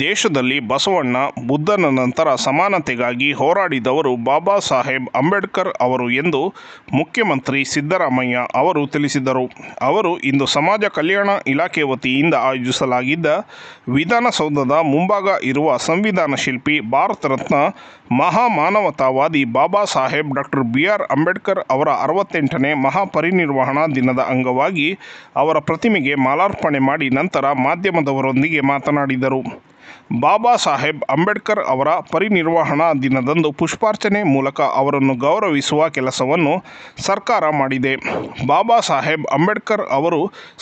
ದೇಶದಲ್ಲಿ ಬಸವಣ್ಣ ಬುದ್ಧನ ನಂತರ ಸಮಾನತೆಗಾಗಿ ಹೋರಾಡಿದವರು ಬಾಬಾ ಸಾಹೇಬ್ ಅಂಬೇಡ್ಕರ್ ಅವರು ಎಂದು ಮುಖ್ಯಮಂತ್ರಿ ಸಿದ್ದರಾಮಯ್ಯ ಅವರು ತಿಳಿಸಿದರು. ಅವರು ಇಂದು ಸಮಾಜ ಕಲ್ಯಾಣ ಇಲಾಖೆ ವತಿಯಿಂದ ಆಯೋಜಿಸಲಾಗಿದ್ದ ವಿಧಾನಸೌಧದ ಮುಂಭಾಗ ಇರುವ ಸಂವಿಧಾನ ಶಿಲ್ಪಿ Bharat Ratna ಮಹಾಮಾನವತಾವಾದಿ Babasaheb doctor B R Ambedkar ಅವರ ಅರವತ್ತೆಂಟನೇ ಮಹಾಪರಿನಿರ್ವಹಣಾ ದಿನದ ಅಂಗವಾಗಿ ಅವರ ಪ್ರತಿಮೆಗೆ ಮಾಲಾರ್ಪಣೆ ಮಾಡಿ ನಂತರ ಮಾಧ್ಯಮದವರೊಂದಿಗೆ ಮಾತನಾಡಿದರು. ಬಾಬಾ ಸಾಹೇಬ್ ಅಂಬೇಡ್ಕರ್ ಅವರ ಪರಿನಿರ್ವಹಣಾ ದಿನದಂದು ಪುಷ್ಪಾರ್ಚನೆ ಮೂಲಕ ಅವರನ್ನು ಗೌರವಿಸುವ ಕೆಲಸವನ್ನು ಸರ್ಕಾರ ಮಾಡಿದೆ. ಬಾಬಾ ಸಾಹೇಬ್ ಅಂಬೇಡ್ಕರ್ ಅವರು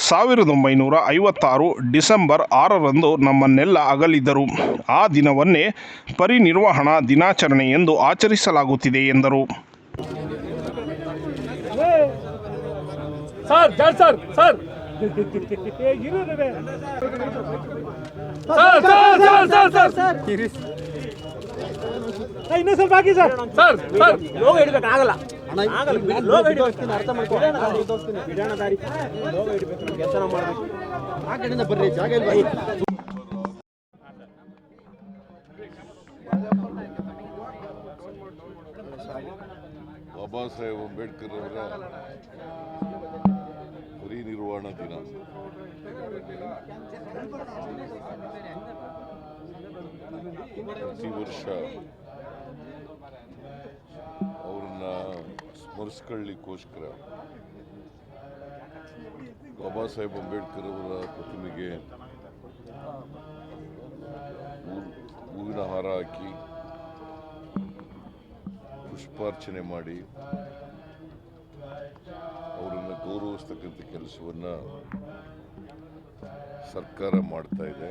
ಸಾವಿರದ ಒಂಬೈನೂರ ಐವತ್ತಾರು ಡಿಸೆಂಬರ್ ಆರರಂದು ನಮ್ಮನ್ನೆಲ್ಲ ಅಗಲಿದ್ದರು ಆ ದಿನವನ್ನೇ ಪರಿನಿರ್ವಹಣಾ ದಿನಾಚರಣೆ ಎಂದು ಆಚರಿಸಲಾಗುತ್ತಿದೆ ಎಂದರು. Sir sir sir. ಇನ್ನೂ ಸ್ವಲ್ಪ ಹಾಕಿ ಸರ್ ಸರ್ ಸರ್ ಲೋಗ ಅರ್ಥ ದಾರಿ ಹಿಡ್ಬೇಕು ಕೆಲಸ ಮಾಡಬೇಕು ಆ ಜಾಗ ಇಲ್ಲ ಬಾಬಾ ಸಾಹೇಬ್ ಅಂಬೇಡ್ಕರ್ ಅವರ ವರ್ಷ ಅವ್ರನ್ನ ಸ್ಮರಿಸ್ಕೊಳ್ಳಿಕ್ಕೋಸ್ಕರ ಬಾಬಾ ಸಾಹೇಬ್ ಅಂಬೇಡ್ಕರ್ ಅವರ ಪ್ರತಿಮೆಗೆ ಹೂವಿನ ಹಾರ ಹಾಕಿ ಪುಷ್ಪಾರ್ಚನೆ ಮಾಡಿ ಅವರನ್ನು ಗೌರವಿಸ್ತಕ್ಕಂಥ ಕೆಲಸವನ್ನು ಸರ್ಕಾರ ಮಾಡ್ತಾ ಇದೆ.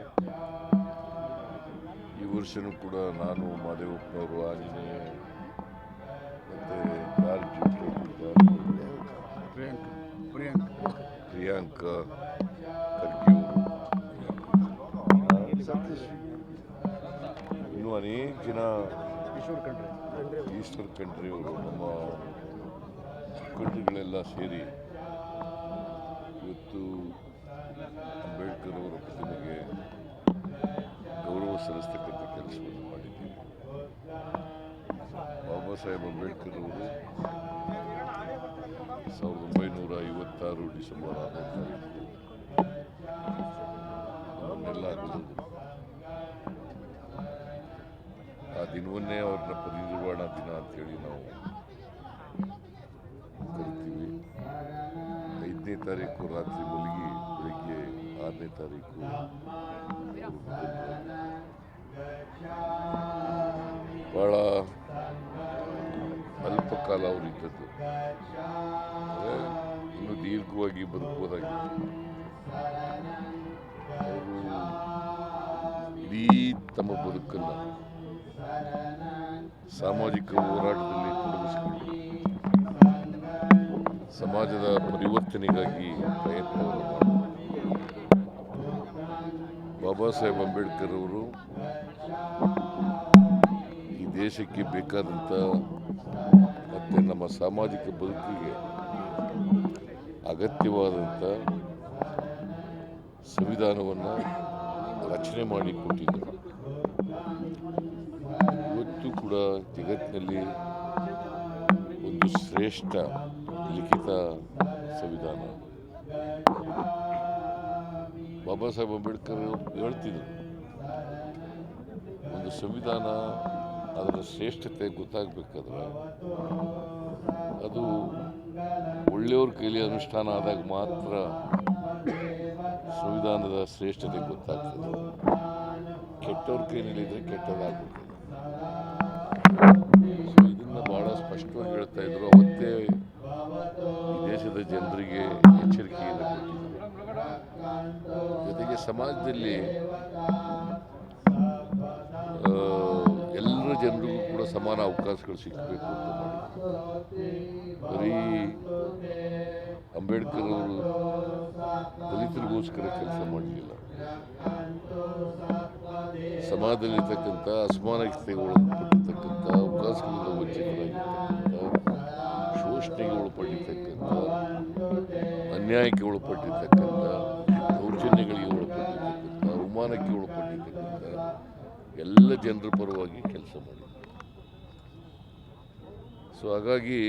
ಈ ವರ್ಷನೂ ಕೂಡ ನಾನು ಮಾದೇವಪ್ಪನವರು ಆಂಜನೇಯ ಮತ್ತು ಪ್ರಿಯಾಂಕ ಖರ್ಗೆ ಸತೀಶ್ ಇನ್ನೂ ಅನೇಕ ಜನ ಈಸ್ಟರ್ ಕಂಟ್ರಿಯವರು ನಮ್ಮ ಕಂಟ್ರಿಗಳೆಲ್ಲ ಸೇರಿ ಸಲ್ಲಿಸ್ತಕ್ಕಂಥ ಕೆಲಸವನ್ನು ಮಾಡಿದ್ದೀವಿ ಬಾಬಾ ಸಾಹೇಬ್ ಅಂಬೇಡ್ಕರ್ ಅವರು ಸಾವಿರದ ಒಂಬೈನೂರ ಐವತ್ತಾರು ಡಿಸೆಂಬರ್ ಆರನೇ ತಾರೀಕು. ನಮ್ಮನ್ನೆಲ್ಲ ಆ ದಿನವನ್ನೇ ಅವ್ರನ್ನ ಪರಿನಿರ್ವಾಣ ದಿನ ಅಂತೇಳಿ ನಾವು ಕರಿತೀವಿ. ಐದನೇ ತಾರೀಕು ರಾತ್ರಿ ಮಲಗಿ ಬೆಳಿಗ್ಗೆ ಆರನೇ ತಾರೀಕು. ಭಾಳ ಅಲ್ಪ ಕಾಲ ಅವರಿದ್ದದ್ದು ಇನ್ನು ದೀರ್ಘವಾಗಿ ಬದುಕುವುದಾಗಿತ್ತು ಅವರು ಇಡೀ ತಮ್ಮ ಬದುಕನ್ನು ಸಾಮಾಜಿಕ ಹೋರಾಟದಲ್ಲಿ ತೊಡಗಿಸಿಕೊಂಡು ಸಮಾಜದ ಪರಿವರ್ತನೆಗಾಗಿ ಪ್ರಯತ್ನವನ್ನು ಬಾಬಾ ಸಾಹೇಬ್ ಅಂಬೇಡ್ಕರ್ ಅವರು ಈ ದೇಶಕ್ಕೆ ಬೇಕಾದಂಥ ಮತ್ತು ನಮ್ಮ ಸಾಮಾಜಿಕ ಬದುಕಿಗೆ ಅಗತ್ಯವಾದಂಥ ಸಂವಿಧಾನವನ್ನು ರಚನೆ ಮಾಡಿ ಕೊಟ್ಟಿದ್ದರು ಇವತ್ತು ಕೂಡ ಜಗತ್ತಿನಲ್ಲಿ ಒಂದು ಶ್ರೇಷ್ಠ ಲಿಖಿತ ಸಂವಿಧಾನ. ಬಾಬಾ ಸಾಹೇಬ್ ಅಂಬೇಡ್ಕರ್ ಹೇಳ್ತಿದ್ರು. ಒಂದು ಸಂವಿಧಾನ ಅದರ ಶ್ರೇಷ್ಠತೆ ಗೊತ್ತಾಗಬೇಕಾದ್ರೆ ಅದು ಒಳ್ಳೆಯವ್ರ ಕೈಲಿ ಅನುಷ್ಠಾನ ಆದಾಗ ಮಾತ್ರ ಸಂವಿಧಾನದ ಶ್ರೇಷ್ಠತೆ ಗೊತ್ತಾಗ್ತದೆ. ಕೆಟ್ಟವ್ರ ಕೈನಲ್ಲಿದ್ದರೆ ಕೆಟ್ಟದಾಗ್ಬಿಡ್ತದೆ. ಸೊ ಇದನ್ನು ಭಾಳ ಸ್ಪಷ್ಟವಾಗಿ ಹೇಳ್ತಾ ಇದ್ರು ಸಮಾಜದಲ್ಲಿ ಎಲ್ಲರ ಜನರಿಗೂ ಕೂಡ ಸಮಾನ ಅವಕಾಶಗಳು ಸಿಗಬೇಕು ಅಂತ ಬರೀ ಅಂಬೇಡ್ಕರ್ ಅವರು ದಲಿತರಿಗೋಸ್ಕರ ಕೆಲಸ ಮಾಡಲಿಲ್ಲ. ಸಮಾಜದಲ್ಲಿರ್ತಕ್ಕಂಥ ಅಸಮಾನತೆಗಳು ಒಳಪಟ್ಟಿರ್ತಕ್ಕಂಥ ಅವಕಾಶಗಳಿಂದ ವಂಚಿತರಾಗಿರ್ತಕ್ಕಂಥ, ಶೋಷಣೆಗೆ ಒಳಪಟ್ಟಿರ್ತಕ್ಕಂಥ ಅನ್ಯಾಯಕ್ಕೆ ಒಳಪಟ್ಟಿರ್ತಕ್ಕಂಥ ಅವಮಾನಕ್ಕೆ ಒಳಪಟ್ಟಿರ್ತಕ್ಕಂಥ ಎಲ್ಲ ಜನರ ಪರವಾಗಿ ಕೆಲಸ ಮಾಡಿದ್ರು. ಸೊ ಹಾಗಾಗಿ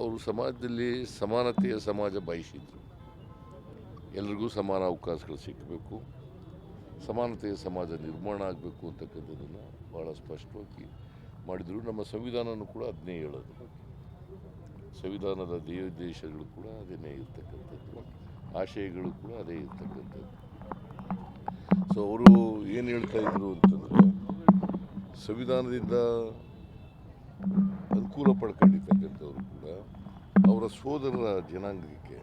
ಅವರು ಸಮಾಜದಲ್ಲಿ ಸಮಾನತೆಯ ಸಮಾಜ ಬಯಸಿದ್ರು. ಎಲ್ರಿಗೂ ಸಮಾನ ಅವಕಾಶಗಳು ಸಿಕ್ಕಬೇಕು ಸಮಾನತೆಯ ಸಮಾಜ ನಿರ್ಮಾಣ ಆಗಬೇಕು ಅಂತಕ್ಕಂಥದ್ದನ್ನು ಭಾಳ ಸ್ಪಷ್ಟವಾಗಿ ಮಾಡಿದರು. ನಮ್ಮ ಸಂವಿಧಾನನೂ ಕೂಡ ಅದನ್ನೇ ಹೇಳೋದು. ಸಂವಿಧಾನದ ದೇವೋದ್ದೇಶಗಳು ಕೂಡ ಅದನ್ನೇ ಇರ್ತಕ್ಕಂಥದ್ದು. ಆಶಯಗಳು ಕೂಡ ಅದೇ ಇರ್ತಕ್ಕಂಥದ್ದು. ಸೊ ಅವರು ಏನು ಹೇಳ್ತಾ ಇದ್ರು ಅಂತಂದರೆ, ಸಂವಿಧಾನದಿಂದ ಅನುಕೂಲ ಪಡ್ಕೊಂಡಿರ್ತಕ್ಕಂಥವ್ರು ಕೂಡ ಅವರ ಸೋದರರ ಜನಾಂಗಕ್ಕೆ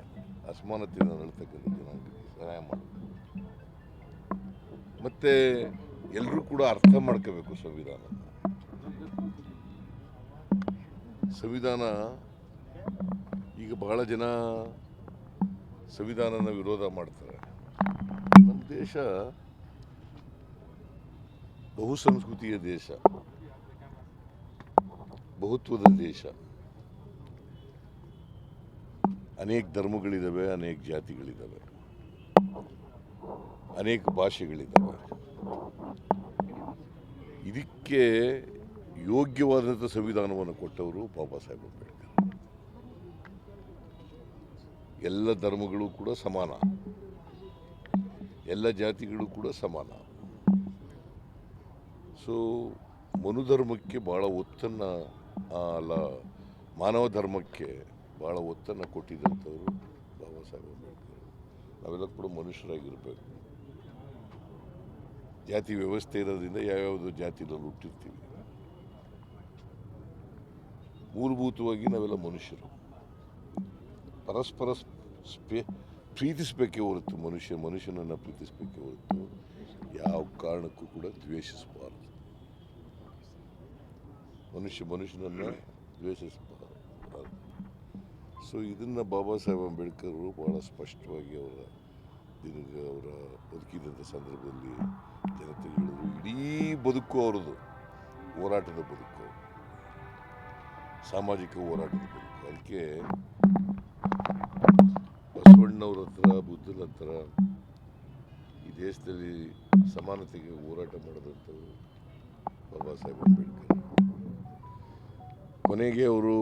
ಅಸಮಾನತೆಯನ್ನು ನಡ್ತಕ್ಕಂಥ ಜನಾಂಗಕ್ಕೆ ಸಹಾಯ ಮಾಡಬೇಕು. ಮತ್ತು ಎಲ್ಲರೂ ಕೂಡ ಅರ್ಥ ಮಾಡ್ಕೋಬೇಕು ಸಂವಿಧಾನ. ಸಂವಿಧಾನ, ಈಗ ಬಹಳ ಜನ ಸಂವಿಧಾನನ ವಿರೋಧ ಮಾಡ್ತಾರೆ. ದೇಶ ಬಹುಸಂಸ್ಕೃತಿಯ ದೇಶ. ಬಹುತ್ವದ ದೇಶ. ಅನೇಕ ಧರ್ಮಗಳಿದ್ದಾವೆ ಅನೇಕ ಜಾತಿಗಳಿದ್ದಾವೆ ಅನೇಕ ಭಾಷೆಗಳಿದ್ದಾವೆ ಇದಕ್ಕೆ ಯೋಗ್ಯವಾದಂಥ ಸಂವಿಧಾನವನ್ನು ಕೊಟ್ಟವರು ಬಾಬಾ ಸಾಹೇಬ್ ಅಂಬೇಡ್ಕರ್. ಎಲ್ಲ ಧರ್ಮಗಳು ಕೂಡ ಸಮಾನ. ಎಲ್ಲ ಜಾತಿಗಳು ಕೂಡ ಸಮಾನ. ಸೊ ಮನುಧರ್ಮಕ್ಕೆ ಭಾಳ ಒತ್ತನ್ನು ಅಲ್ಲ, ಮಾನವ ಧರ್ಮಕ್ಕೆ ಭಾಳ ಒತ್ತನ್ನು ಕೊಟ್ಟಿದ್ದಂಥವ್ರು ಬಾಬಾ ಸಾಹೇಬ್ ಅಂಬೇಡ್ಕರ್. ನಾವೆಲ್ಲ ಕೂಡ ಮನುಷ್ಯರಾಗಿರ್ಬೇಕು. ಜಾತಿ ವ್ಯವಸ್ಥೆ ಇರೋದ್ರಿಂದ ಯಾವ್ಯಾವುದೋ ಜಾತಿನಲ್ಲಿ ಹುಟ್ಟಿರ್ತೀವಿ. ಮೂಲಭೂತವಾಗಿ ನಾವೆಲ್ಲ ಮನುಷ್ಯರು. ಪರಸ್ಪರ ಸ್ಪೇ ಪ್ರೀತಿಸಬೇಕೇ ಹೊರತು ಮನುಷ್ಯ ಮನುಷ್ಯನನ್ನು ಪ್ರೀತಿಸಬೇಕೇ ಹೊರತು ಯಾವ ಕಾರಣಕ್ಕೂ ಕೂಡ ದ್ವೇಷಿಸಬಾರದು. ಮನುಷ್ಯ ಮನುಷ್ಯನನ್ನು ದ್ವೇಷಿಸಬಾರದು. ಸೊ ಇದನ್ನು ಬಾಬಾ ಸಾಹೇಬ್ ಅಂಬೇಡ್ಕರ್ ಅವರು ಭಾಳ ಸ್ಪಷ್ಟವಾಗಿ ಅವರ ದಿನ ಅವರ ಬದುಕಿದಂಥ ಸಂದರ್ಭದಲ್ಲಿ ಜನತೆ ಹೇಳಿದ್ರು. ಇಡೀ ಬದುಕು ಅವರದು ಹೋರಾಟದ ಬದುಕು. ಸಾಮಾಜಿಕ ಹೋರಾಟದ ಬದುಕು. ಅದಕ್ಕೆ ಬಸವಣ್ಣವ್ರ ಹತ್ರ, ಬುದ್ಧನ ಹತ್ರ ಈ ದೇಶದಲ್ಲಿ ಸಮಾನತೆಗೆ ಹೋರಾಟ ಮಾಡಿದಂಥವ್ರು ಬಾಬಾ ಸಾಹೇಬ್ ಅಂಬೇಡ್ಕರ್. ಕೊನೆಗೆ ಅವರು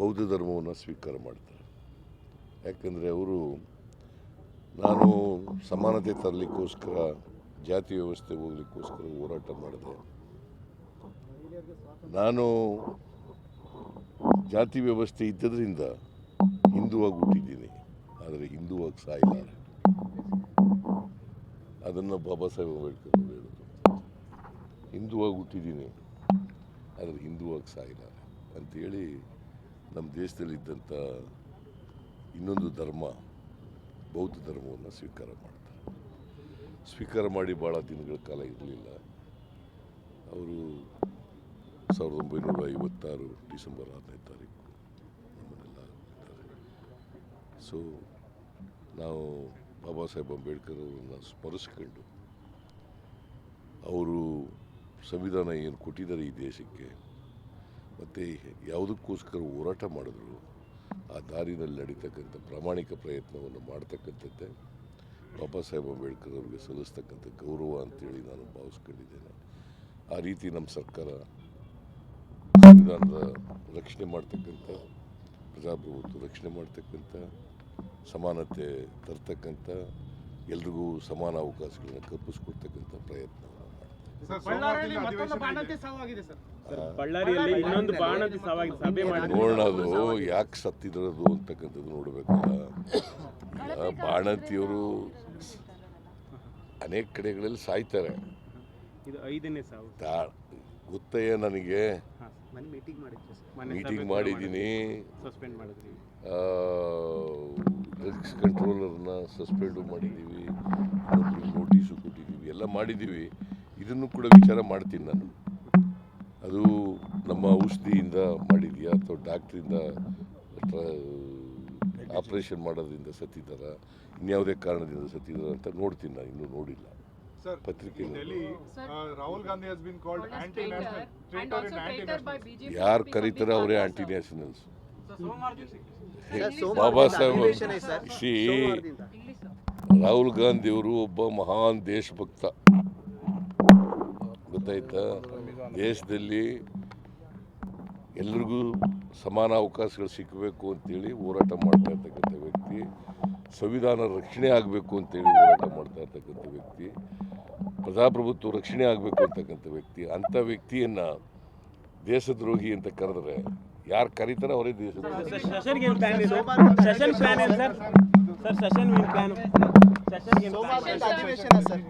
ಬೌದ್ಧ ಧರ್ಮವನ್ನು ಸ್ವೀಕಾರ ಮಾಡ್ತಾರೆ. ಯಾಕಂದರೆ ಅವರು, ನಾನು ಸಮಾನತೆ ತರಲಿಕ್ಕೋಸ್ಕರ, ಜಾತಿ ವ್ಯವಸ್ಥೆ ಹೋಗ್ಲಿಕ್ಕೋಸ್ಕರ ಹೋರಾಟ ಮಾಡಿದೆ. ನಾನು ಜಾತಿ ವ್ಯವಸ್ಥೆ ಇದ್ದದ್ರಿಂದ ಹಿಂದೂ ಹುಟ್ಟಿದ್ದೀನಿ ಆದರೆ ಹಿಂದುವಾಗಿ ಸಾಯಿಲ್ಲ ಅದನ್ನು ಬಾಬಾ ಸಾಹೇಬ್ ಅಂಬೇಡ್ಕರ್ ಅವರು ಹೇಳಿದ್ರು ಹಿಂದುವಾಗಿ ಹುಟ್ಟಿದ್ದೀನಿ ಆದರೆ ಹಿಂದುವಾಗಿ ಸಾಯಿಲ್ಲ ಅಂಥೇಳಿ ನಮ್ಮ ದೇಶದಲ್ಲಿದ್ದಂಥ ಇನ್ನೊಂದು ಧರ್ಮ, ಬೌದ್ಧ ಧರ್ಮವನ್ನು ಸ್ವೀಕಾರ ಮಾಡ್ತಾರೆ. ಸ್ವೀಕಾರ ಮಾಡಿ ಭಾಳ ದಿನಗಳ ಕಾಲ ಇರಲಿಲ್ಲ. ಅವರು ಸಾವಿರದ ಒಂಬೈನೂರ ಐವತ್ತಾರು ಡಿಸೆಂಬರ್ ಆರನೇ ತಾರೀಕು ನಮ್ಮನ್ನೆಲ್ಲ ಸೊ ನಾವು ಬಾಬಾ ಸಾಹೇಬ್ ಅಂಬೇಡ್ಕರ್ ಅವರನ್ನು ಸ್ಮರಿಸ್ಕೊಂಡು ಅವರು ಸಂವಿಧಾನ ಏನು ಕೊಟ್ಟಿದ್ದಾರೆ ಈ ದೇಶಕ್ಕೆ, ಮತ್ತು ಯಾವುದಕ್ಕೋಸ್ಕರ ಹೋರಾಟ ಮಾಡಿದ್ರು, ಆ ದಾರಿನಲ್ಲಿ ನಡೀತಕ್ಕಂಥ ಪ್ರಾಮಾಣಿಕ ಪ್ರಯತ್ನವನ್ನು ಮಾಡ್ತಕ್ಕಂಥದ್ದೇ ಬಾಬಾ ಸಾಹೇಬ್ ಅಂಬೇಡ್ಕರ್ ಅವರಿಗೆ ಸಲ್ಲಿಸ್ತಕ್ಕಂಥ ಗೌರವ ಅಂತೇಳಿ ನಾನು ಭಾವಿಸ್ಕೊಂಡಿದ್ದೇನೆ. ಆ ರೀತಿ ನಮ್ಮ ಸರ್ಕಾರ ಸಂವಿಧಾನದ ರಕ್ಷಣೆ ಮಾಡ್ತಕ್ಕಂಥ, ಪ್ರಜಾಪ್ರಭುತ್ವ ರಕ್ಷಣೆ ಮಾಡ್ತಕ್ಕಂಥ ಸಮಾನತೆ ತರ್ತಕ್ಕಂಥ ಎಲ್ರಿಗೂ ಸಮಾನ ಅವಕಾಶಗಳನ್ನ ಕಲ್ಪಿಸ್ಕೊಡ್ತಕ್ಕಂಥ ಪ್ರಯತ್ನ ನೋಡೋದು ಬಳ್ಳಾರಿಯಲ್ಲಿ ಮತ್ತೊಂದು ಬಾಣಂತಿ ಸಾವಾಗಿದೆ ಸರ್. ಬಳ್ಳಾರಿಯಲ್ಲಿ ಇನ್ನೊಂದು ಬಾಣಂತಿ ಸಾವಾಗಿದೆ ಸಭೆ ಮಾಡಿ ನೋಡೋಣ ಅದು ಯಾಕೆ ಸತ್ತಿದ್ರದು ಅಂತಕ್ಕಂಥದ್ದು ನೋಡಬೇಕು. ಬಾಣಂತಿಯವರು ಅನೇಕ ಕಡೆಗಳಲ್ಲಿ ಸಾಯ್ತಾರೆ. ಗೊತ್ತಯ್ಯ ನನಗೆ. ಮೀಟಿಂಗ್ ಮಾಡಿದ್ವಿ ಮೀಟಿಂಗ್ ಮಾಡಿದ್ದೀನಿ. ಸಸ್ಪೆಂಡ್ ಮಾಡಿದ್ರಿ. ಡ್ರಗ್ಸ್ ಕಂಟ್ರೋಲರ್ನ ಸಸ್ಪೆಂಡು ಮಾಡಿದ್ದೀವಿ ನೋಟಿಸು ಕೊಟ್ಟಿದ್ದೀವಿ ಎಲ್ಲ ಮಾಡಿದ್ದೀವಿ. ಇದನ್ನು ಕೂಡ ವಿಚಾರ ಮಾಡ್ತೀನಿ ನಾನು. ಅದು ನಮ್ಮ ಔಷಧಿಯಿಂದ ಮಾಡಿದೆಯಾ ಅಥವಾ ಡಾಕ್ಟ್ರಿಂದ ಆಪ್ರೇಷನ್ ಮಾಡೋದ್ರಿಂದ ಸತ್ತಿದ್ದಾರ ಇನ್ಯಾವುದೇ ಕಾರಣದಿಂದ ಸತ್ತಿದ್ದಾರ ಅಂತ ನೋಡ್ತೀನಿ ನಾನು ಇನ್ನೂ ನೋಡಿಲ್ಲ. ಪತ್ರಿಕೆ. ಯಾರು ಕರೀತಾರೆ ಅವರೇ. ಆಂಟಿ ನ್ಯಾಷನಲ್ಸ್ ಬಾಬಾ ಸಾಹೇಬ್ ಶ್ರೀ ರಾಹುಲ್ ಗಾಂಧಿಯವರು ಒಬ್ಬ ಮಹಾನ್ ದೇಶಭಕ್ತ. ಗೊತ್ತಾಯ್ತಾ? ದೇಶದಲ್ಲಿ ಎಲ್ರಿಗೂ ಸಮಾನ ಅವಕಾಶಗಳು ಸಿಕ್ಕಬೇಕು ಅಂತೇಳಿ ಹೋರಾಟ ಮಾಡ್ತಾ ಇರ್ತಕ್ಕಂಥ ವ್ಯಕ್ತಿ ಸಂವಿಧಾನ ರಕ್ಷಣೆ ಆಗಬೇಕು ಅಂತೇಳಿ ಹೋರಾಟ ಮಾಡ್ತಾ ಇರ್ತಕ್ಕಂಥ ವ್ಯಕ್ತಿ ಪ್ರಜಾಪ್ರಭುತ್ವ ರಕ್ಷಣೆ ಆಗಬೇಕು ಅಂತಕ್ಕಂಥ ವ್ಯಕ್ತಿ ಅಂಥ ವ್ಯಕ್ತಿಯನ್ನು ದೇಶದ್ರೋಹಿ ಅಂತ ಕರೆದ್ರೆ ಯಾರು ಕರೀತಾರೆ ಅವರೇ ದೇಶದ್ರೋಹಿ ಸೆಷನ್ ಏನು ಪ್ಲಾನ್ ಇದೆ ಸೆಷನ್ ಪ್ಲಾನ್ ಏನು ಸರ್ ಸರ್ ಸೆಷನ್ ಏನು ಪ್ಲಾನ್ ಸೆಷನ್ ಏನು ಅಧಿವೇಶನ ಸರ್